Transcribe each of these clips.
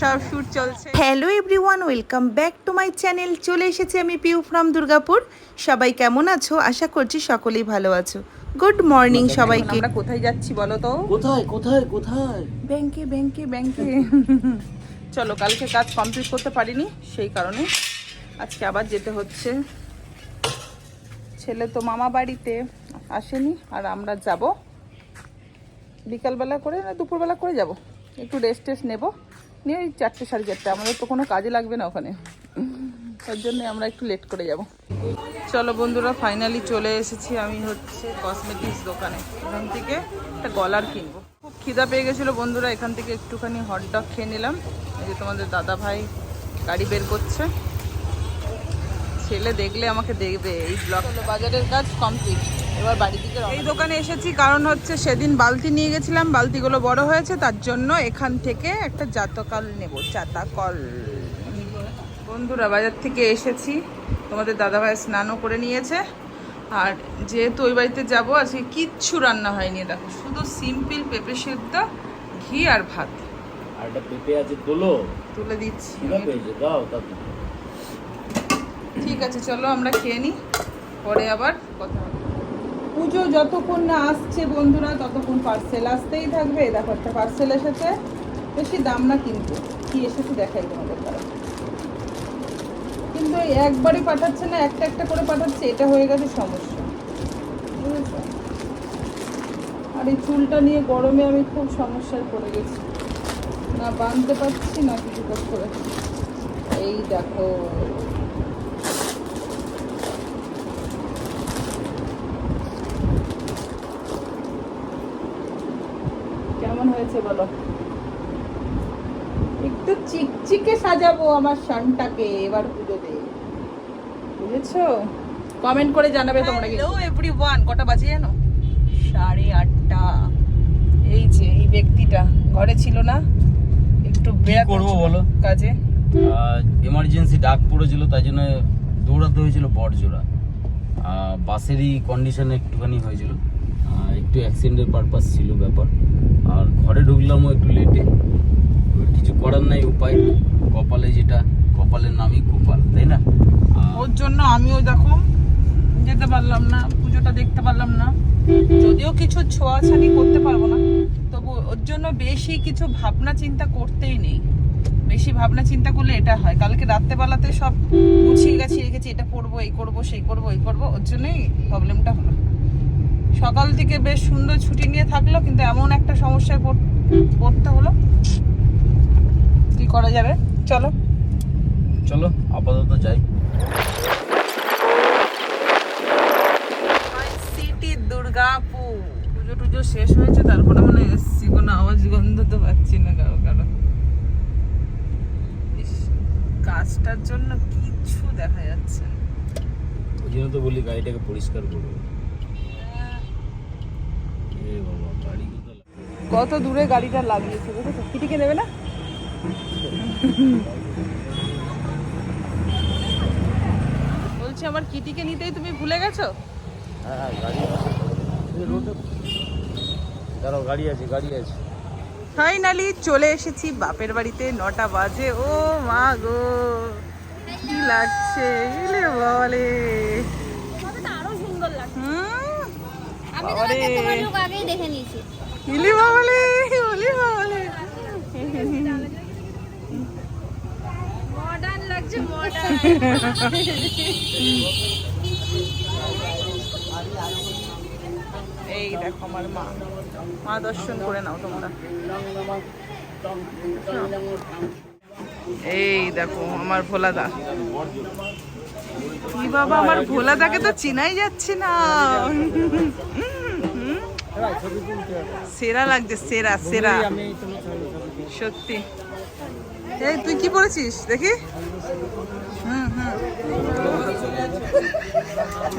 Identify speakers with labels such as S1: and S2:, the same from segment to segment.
S1: সব শুট চলছে। Hello everyone welcome back to my channel চলে এসেছি আমি পিউ ফ্রম দুর্গাপুর সবাই কেমন আছো? আশা করছি সকলেই ভালো আছো। গুড মর্নিং সবাইকে। আমরা কোথায় যাচ্ছি বলো তো?
S2: কোথায় কোথায় কোথায়?
S1: ব্যাংকে ব্যাংকে ব্যাংকে চলো কালকে কাজ কমপ্লিট করতে পারিনি সেই কারণে আজকে আবার যেতে হচ্ছে। ছেলে তো মামা বাড়িতে আসেনি আর আমরা যাব। বিকালবেলা করে না দুপুরবেলা করে যাব? একটু রেস্ট টেস্ট নেব। নিয়ে ওই চারটে সাড়ে চারটে। আমাদের তো কোনো কাজে লাগবে না ওখানে। তার জন্য আমরা একটু লেট করে যাব। চলো বন্ধুরা ফাইনালি চলে এসেছি আমি হচ্ছে কসমেটিক্স দোকানে। এখান থেকে একটা গলার কিনবো। খুব খিদা পেয়ে গেছিল বন্ধুরা, এখান থেকে একটুখানি হট ডগ খেয়ে নিলাম। এই যে তোমাদের দাদা ভাই গাড়ি বের করছে। ছেলে দেখলে আমাকে দেখবে। এই ব্লক বাজারের কাজ কমপ্লিট এবার বাড়ি থেকে এই দোকানে এসেছি কারণ হচ্ছে সেদিন বালতি নিয়ে গেছিলাম বালতিগুলো বড় হয়েছে তার জন্য এখান থেকে একটা জাতকাল নেব জাতাকল। বন্ধুরা বাজার থেকে এসেছি। তোমাদের দাদাভাই স্নানও করে নিয়েছে। আর যেহেতু ওই বাড়িতে যাব আজকে কিচ্ছু রান্না হয়নি দেখো শুধু সিম্পল পেঁপে সেদ্ধ ঘি আর ভাত।
S2: আর একটা পেঁপে আছে তোলো।
S1: তুলে দিচ্ছি।
S2: দাও।
S1: ঠিক আছে, চলো আমরা খেয়ে নিই পরে আবার কথা পুজো যতক্ষণ না আসছে বন্ধুরা, ততক্ষণ পার্সেল আসতেই থাকবে। দেখো একটা পার্সেল এসেছে। বেশি দাম না কিন্তু, কি এসেছে দেখাই তোমাদের তারা কিন্তু একবারই পাঠাচ্ছে না, একটা একটা করে পাঠাচ্ছে, এটা হয়ে গেছে সমস্যা। আর এই চুলটা নিয়ে গরমে আমি খুব সমস্যায় পড়ে গেছি। না বাঁধতে পারছি, না কিছু করতে পারছি। এই দেখো হয়েছে বলো? একটু চিকচিকে সাজাবো আমার শানটাকে এবার পুজোতে। বুঝেছ? কমেন্ট করে জানাবে তোমরা হ্যালো এভরিওয়ান কটা বাজে জানো? সাড়ে আটটা। এই যে এই ব্যক্তিটা ঘরে ছিল না। একটু বেড়াতে
S2: করব বলো?
S1: কাজে।
S2: এমার্জেন্সি ডাক পড়েছিল তাই জন্য দৌড়াতে হয়েছিল বড়জোড়া বাসেরই কন্ডিশন একটুখানি হয়েছিল। একটু অ্যাক্সিডেন্টের পারপাস ছিল ব্যাপার। আর ঘরে ঢুকলামও একটু লেটে কিছু করার নাই, উপায় কপালে যেটা, কপালের নামই কপাল, তাই না?
S1: ওর জন্য আমিও দেখো, যেতে পারলাম না, পুজোটা দেখতে পারলাম না। যদিও কিছু ছোঁয়াছানি করতে পারব না, তবু ওর জন্য বেশি কিছু ভাবনা চিন্তা করতেই নেই। বেশি ভাবনা চিন্তা করলে এটা হয়। কালকে রাত্রেবেলাতে সব গুছিয়ে গেছি রেখেছি, এটা করব, এই করব, সেই করব এই করব, ওর জন্যই প্রবলেমটা হলো। সকাল থেকে বেশ সুন্দর ছুটি নিয়ে থাকল কিন্তু এমন একটা সমস্যায় পড়- পড়তে হলো। কি করা যাবে? চলো।
S2: চলো আপাতত যাই।
S1: সিটি দুর্গাপুর। পুজো টুজো শেষ হয়েছে তারপরে মানে এসছি কোনো আওয়াজ গন্ধ তো পাচ্ছি না কারও কারও। কাজটার জন্য কিচ্ছু দেখা যাচ্ছে।
S2: ওই জন্য তো বলি গাড়িটাকে পরিষ্কার করব এ বাবা গাড়ি কোথায় লাগবে?
S1: কত দূরে গাড়িটা লাগিয়েছে বুঝেছ? কিটিকে নেবে না? বলছি আমার কিটিকে নিতেই তুমি ভুলে গেছো?
S2: হ্যাঁ হ্যাঁ গাড়ি আছে। এই গাড়ি আছে গাড়ি আছে।
S1: ফাইনালি চলে এসেছি বাপের বাড়িতে নটা বাজে। ও মা গো কি লাগছে বলে
S3: ফটোটা আরও সুন্দর লাগছে
S1: হুম,
S3: আমি
S1: বাবারে।
S3: তোমাকে তোমার লোক আগেই দেখে নিয়েছি।
S1: ইলি বাবলে ইলি বাবলে।
S3: মডার্ন লাগছে মডার্ন
S1: এই দেখো আমার মা। মা দর্শন করে নাও তোমরা। এই দেখো আমার ভোলা ভোলাদা। কি বাবা আমার ভোলাদাকে তো চিনাই যাচ্ছে না। সেরা লাগছে সেরা সেরা। সত্যি। এই তুই কি পড়েছিস? দেখি। হুম হুম।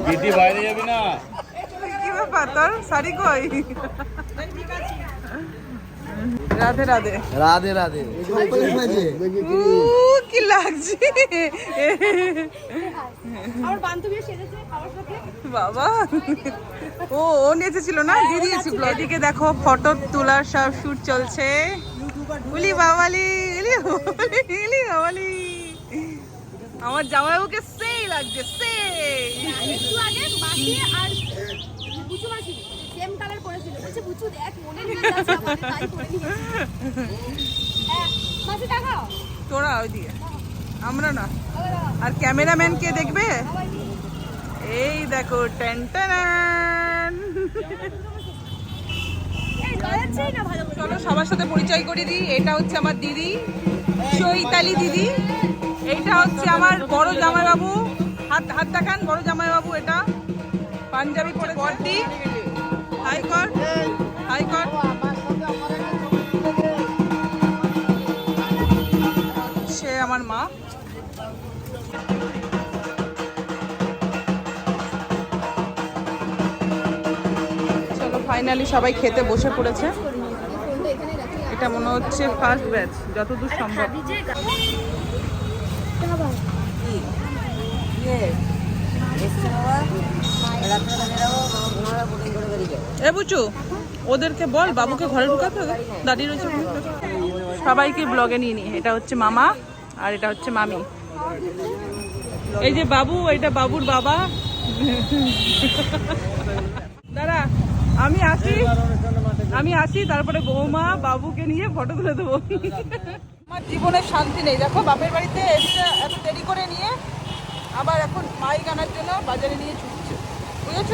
S2: দিদি বাইরে যাবি না?
S1: কি ব্যাপার তোর? শাড়ি কই? রাধে রাধে।
S4: রাধে রাধে।
S1: কি লাগছে?
S3: আমার বান্ধবী সেজেছে আমার সাথে
S1: বাবা। ও ও নেচেছিল না? দিয়ে দিয়েছিল এদিকে দেখো ফটো তোলার সব শুট চলছে। উলি বাবালি উলি উলি বাবালি আমার জামাইবাবুকে সেই লাগছে সেই।
S3: একটু আগে মাসি আর মাসি সেম কালার পরেছিল। বলছে বুচু দেখ মনে যাচ্ছে আমাদের তাই নিয়েছি। হ্যাঁ, মাসি দেখাও
S1: তোরা ওইদিকে। আমরা না। আর ক্যামেরাম্যান কে দেখবে দেখো, টেন চলো, সবার সাথে পরিচয় করে দিই। এটা হচ্ছে আমার দিদি, চৈতালি দিদি। এইটা হচ্ছে আমার বড় জামাইবাবু। হাত হাত দেখান, বড় জামাইবাবু এটা। পাঞ্জাবি পরে বড়দি হাই কর কর। সে আমার মা। ফাইনালি সবাই খেতে বসে পড়েছে। এটা মনে হচ্ছে ফার্স্ট ব্যাচ যতদূর সম্ভব। এ বুচু, ওদেরকে বল, বাবুকে ঘরে ঢুকাতে হবে। দাঁড়িয়ে রয়েছে সবাইকে ব্লগে নিয়ে নি। এটা হচ্ছে মামা, আর এটা হচ্ছে মামি। এই যে বাবু, এটা বাবুর বাবা। আমি আসি। আমি আসি তারপরে বৌমা বাবুকে নিয়ে ফটো তুলে দেবো। আমার জীবনের শান্তি নেই। দেখো বাপের বাড়িতে এসে এত দেরি করে নিয়ে আবার এখন মাইক আনার জন্য বাজারে নিয়ে ছুটছে। বুঝেছ?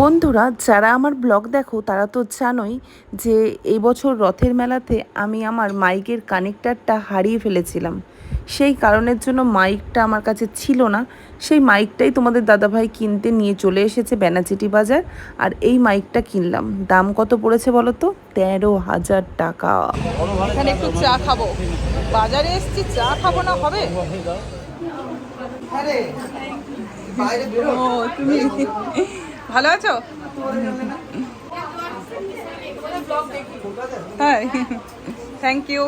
S4: বন্ধুরা যারা আমার ব্লগ দেখো তারা তো জানোই যে এই বছর রথের মেলাতে আমি আমার মাইকের কানেক্টারটা হারিয়ে ফেলেছিলাম। সেই কারণের জন্য মাইকটা আমার কাছে ছিল না। সেই মাইকটাই তোমাদের দাদাভাই কিনতে নিয়ে চলে এসেছে বেনাচিটি বাজার। আর এই মাইকটা কিনলাম। দাম কত পড়েছে বলো তো? তেরো হাজার টাকা।
S1: এখানে একটু চা খাব। বাজারে এসেছি চা খাব না হবে? ও তুমি ভালো আছো? হ্যাঁ থ্যাংক ইউ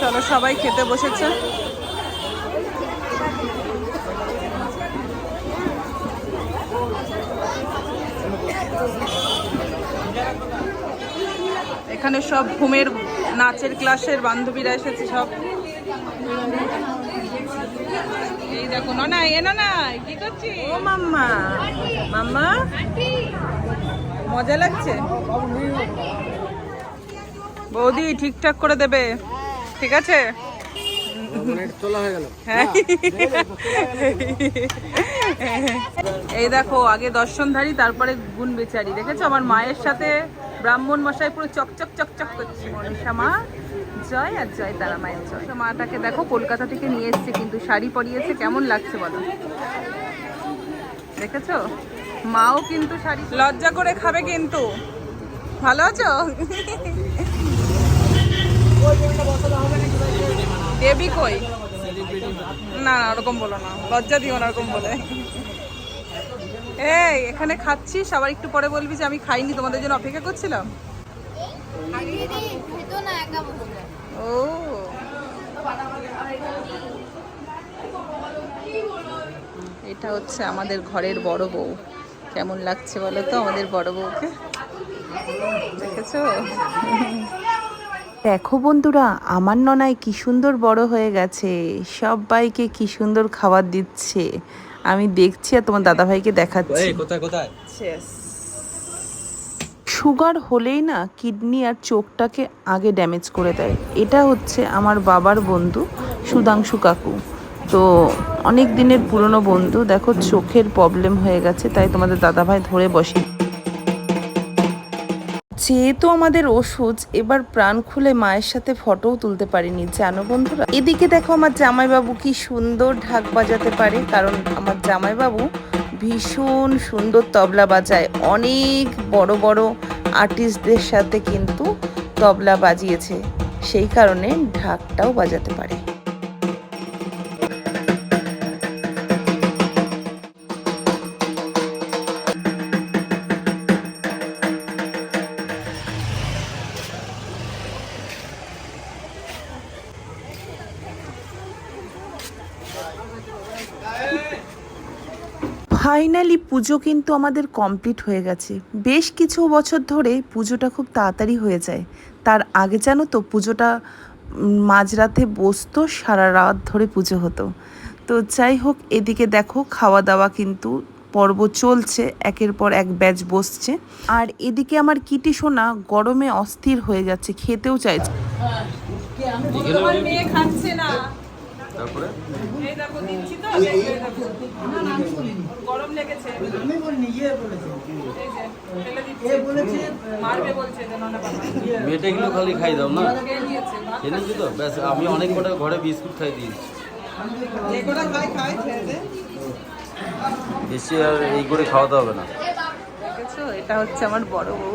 S1: চলো সবাই খেতে বসেছে। এখানে সব ঘুমের নাচের ক্লাসের বান্ধবীরা এসেছে সব। এই দেখো না এ না না কি করছি ও মাম্মা। মাম্মা? মজা লাগছে? বৌদি ঠিকঠাক করে দেবে। ঠিক আছে? হ্যাঁ। এই দেখো আগে দর্শনধারী তারপরে গুণ বেচারি দেখেছ? আমার মায়ের সাথে ব্রাহ্মণ মশাই পুরো চকচক চকচক করছে। মনীষা মা, জয় আর জয় তারা মায়ের জয়। মাটাকে দেখো, কলকাতা থেকে নিয়ে এসছে, কিন্তু শাড়ি পরিয়েছে, কেমন লাগছে বলো? দেখেছ? মাও কিন্তু শাড়ি লজ্জা করে খাবে কিন্তু। ভালো আছো? দেবী কই? না না, ওরকম বলো না। লজ্জা দিও না, ওরকম বলে। এই, এখানে খাচ্ছি। সবার একটু পরে বলবি যে আমি খাইনি, তোমাদের জন্য অপেক্ষা করছিলাম। ও। এটা হচ্ছে আমাদের ঘরের বড় বউ। কেমন লাগছে বলো তো আমাদের বড় বউকে? দেখেছ?
S4: দেখো বন্ধুরা, আমার ননায় কি সুন্দর বড় হয়ে গেছে। সবাইকে কি সুন্দর খাবার দিচ্ছে। আমি দেখছি আর তোমার দাদাভাইকে দেখাচ্ছি।
S2: কোথায় কোথায়?
S4: সুগার হলেই না কিডনি আর চোখটাকে আগে ড্যামেজ করে দেয়। এটা হচ্ছে আমার বাবার বন্ধু সুধাংশু কাকু। তো অনেক দিনের পুরনো বন্ধু দেখো চোখের প্রবলেম হয়ে গেছে তাই তোমাদের দাদাভাই ধরে বসে যেহেতু আমাদের ওষুধ, এবার প্রাণ খুলে মায়ের সাথে ফটোও তুলতে পারিনি, জানো বন্ধুরা? এদিকে দেখো আমার জামাইবাবু কি সুন্দর ঢাক বাজাতে পারে, কারণ আমার জামাইবাবু ভীষণ সুন্দর তবলা বাজায়। অনেক বড় বড় আর্টিস্টদের সাথে কিন্তু তবলা বাজিয়েছে, সেই কারণে ঢাকটাও বাজাতে পারে। ফাইনালি পুজো কিন্তু আমাদের কমপ্লিট হয়ে গেছে। বেশ কিছু বছর ধরে পুজোটা খুব তাড়াতাড়ি হয়ে যায়। তার আগে জানো তো পুজোটা মাঝরাতে বসতো সারা রাত ধরে পুজো হতো। তো যাই হোক এদিকে দেখো খাওয়া দাওয়া কিন্তু পর্ব চলছে একের পর এক ব্যাচ বসছে। আর এদিকে আমার কিটি সোনা গরমে অস্থির হয়ে যাচ্ছে খেতেও চাইছে।
S1: খাচ্ছে না।
S2: তারপরে?
S1: এই দেখো দিচ্ছি তো। দেখো, এই লেগেছে। এই যে, ফেলে দিচ্ছি। মারবে বলছে যে নন্ডা পাপা।
S2: মেয়েটাগুলো খালি খাই দাও না?
S1: নিয়েছি
S2: তো? ব্যাস আমি অনেক কটা ঘরে বিস্কুট খাই দিয়েছি। বেশি আর এই করে খাওয়াতে হবে না।
S1: এটা হচ্ছে আমার বড় বউ।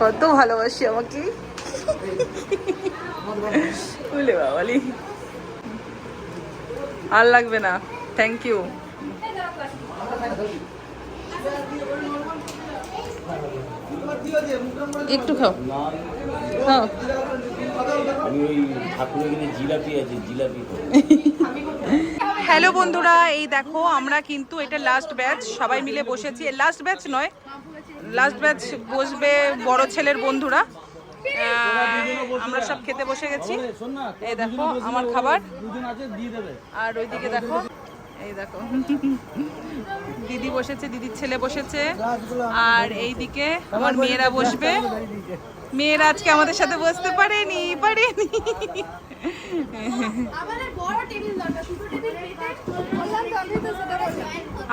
S1: কত ভালোবাসি আমাকে। বলে বাবালি। আর লাগবে না। থ্যাংক ইউ একটু খাও। খাও।
S2: আমি ওই ঠাকুরের জিলাপি আছে জিলাপি
S1: হ্যালো বন্ধুরা এই দেখো আমরা কিন্তু এটা লাস্ট ব্যাচ সবাই মিলে বসেছি। লাস্ট ব্যাচ নয় লাস্ট ব্যাচ বসবে বড় ছেলের বন্ধুরা। আমরা সব খেতে বসে গেছি। এই দেখো আমার খাবার। আর ওইদিকে দেখো। এই দেখো। দিদি বসেছে দিদির ছেলে বসেছে। আর এইদিকে আমার মেয়েরা বসবে। মেয়েরা আজকে আমাদের সাথে বসতে পারেনি পারেনি।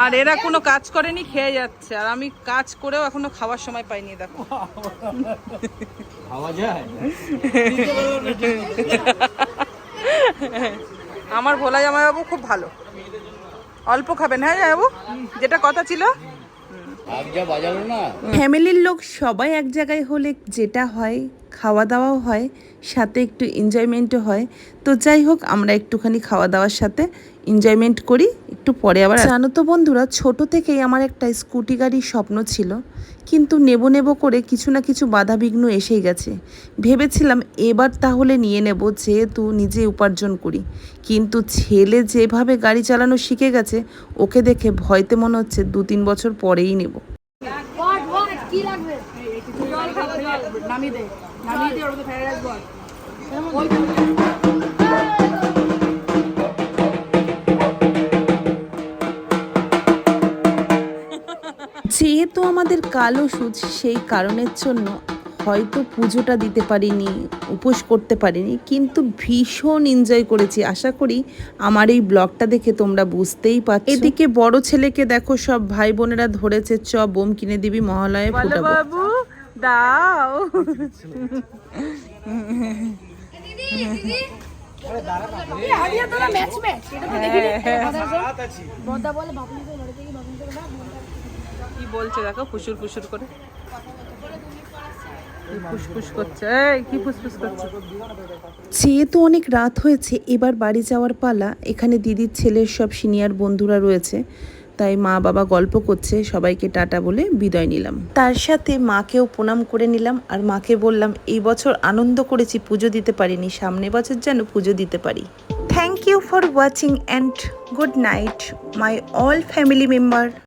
S1: আর এরা কোনো কাজ করেনি খেয়ে যাচ্ছে। আর আমি কাজ করেও এখনও খাওয়ার সময় পাইনি দেখো।
S2: খাওয়া যায়?
S1: আমার ভোলা জামাইবাবু খুব ভালো। অল্প খাবেন হ্যাঁ বাবু যেটা কথা ছিল।
S2: আগ যা বাজালো না।
S4: ফ্যামিলির লোক সবাই এক জায়গায় হলে যেটা হয় খাওয়া দাওয়াও হয় সাথে একটু এনজয়মেন্টও হয়। তো যাই হোক আমরা একটুখানি খাওয়া দাওয়ার সাথে এনজয়মেন্ট করি একটু পরে আবার জানো তো বন্ধুরা ছোট থেকেই আমার একটা স্কুটি গাড়ির স্বপ্ন ছিল। কিন্তু নেব নেব করে কিছু না কিছু বাধা বিঘ্ন এসেই গেছে ভেবেছিলাম এবার তাহলে নিয়ে নেব যেহেতু নিজে উপার্জন করি কিন্তু ছেলে যেভাবে গাড়ি চালানো শিখে গেছে ওকে দেখে ভয়তে মনে হচ্ছে দু তিন বছর পরেই নেব
S3: নামিয়ে দে নামিয়ে দে ওর মধ্যে ফ্রাইড
S4: যেহেতু আমাদের কালো সুচ সেই কারণের জন্য হয়তো পুজোটা দিতে পারিনি উপোস করতে পারিনি কিন্তু ভীষণ এনজয় করেছি। আশা করি আমার এই ব্লগটা দেখে তোমরা বুঝতেই পারছ। এদিকে বড় ছেলেকে দেখো সব ভাই বোনেরা ধরেছে চ বোম কিনে দিবি মহালয়ে ফুটাবো।
S1: বাবু দাও।
S3: দিদি
S1: বলছে, দেখো ফুসুর ফুসুর করে।
S4: যেহেতু অনেক রাত হয়েছে, এবার বাড়ি যাওয়ার পালা। এখানে দিদির ছেলের সব সিনিয়র বন্ধুরা রয়েছে, তাই মা বাবা গল্প করছে, সবাইকে টাটা বলে বিদায় নিলাম। তার সাথে মাকেও প্রণাম করে নিলাম, আর মাকে বললাম, এই বছর আনন্দ করেছি, পুজো দিতে পারিনি, সামনে বছর যেন পুজো দিতে পারি। Thank you for watching and good night my all family member